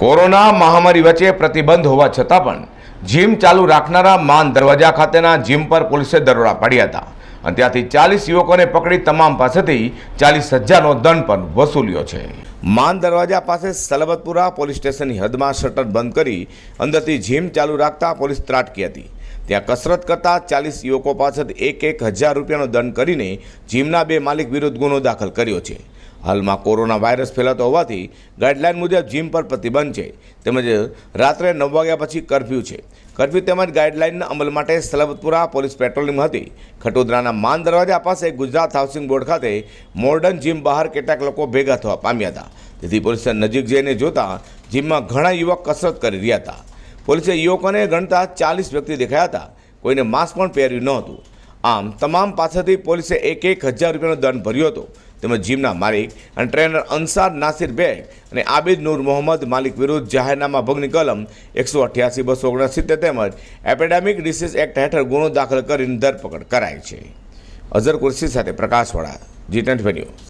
Corona મહામારી વચ્ચે પ્રતિબંધ હોવા છતાં પણ જીમ ચાલુ રાખનારા માન દરવાજા ખાતેના જીમ પર પોલીસે દરોડા પાડ્યા હતા. અને ત્યાંથી ચાલીસ યુવકોને પકડી તમામ પાસેથી ચાલીસ હજારનો દંડ પણ વસૂલ્યો છે. માન દરવાજા પાસે સલબતપુરા પોલીસ સ્ટેશનની હદમાં શટર બંધ કરી અંદરથી જીમ ચાલુ રાખતા પોલીસ ત્રાટકી હતી. ત્યાં કસરત કરતા ચાલીસ યુવકો પાસેથી એક એક હજાર રૂપિયાનો દંડ કરીને જીમના બે માલિક વિરુદ્ધ ગુનો દાખલ કર્યો છે. હાલમાં કોરોના વાયરસ ફેલાતો હોવાથી ગાઈડલાઇન મુજબ જીમ પર પ્રતિબંધ છે. તેમજ રાત્રે નવ વાગ્યા પછી કરફ્યુ છે. કરફ્યુ તેમજ ગાઈડલાઇનના અમલ માટે સલબતપુરા પોલીસ પેટ્રોલિંગ હતી. ખટોદરાના માન દરવાજા પાસે ગુજરાત હાઉસિંગ બોર્ડ ખાતે મોર્ડન જીમ બહાર કેટલાક લોકો ભેગા થવા પામ્યા હતા. તેથી પોલીસે નજીક જઈને જોતા જીમમાં ઘણા યુવક કસરત કરી રહ્યા હતા. પોલીસે યુવકોને ગણતા ચાલીસ વ્યક્તિ દેખાયા હતા. કોઈને માસ્ક પણ પહેર્યું નહોતું આમ, તમામ પાસેથી પોલીસે એક એક હજાર રૂપિયાનો દંડ ભર્યો હતો. તેમજ જીમના માલિક અને ટ્રેનર અંસાર નાસિર બેગ અને આબિદ નૂર મોહમ્મદ માલિક વિરુદ્ધ જાહેરનામા ભંગની કલમ એકસો અઠ્યાસી, બસો ઓગણસિત્તેર તેમજ એપેડેમિક ડિસીઝ એક્ટ હેઠળ ગુનો દાખલ કરીને ધરપકડ કરાઈ છે. અઝર કુર્સી સાથે પ્રકાશવાળા જી ટ્વેન્ટી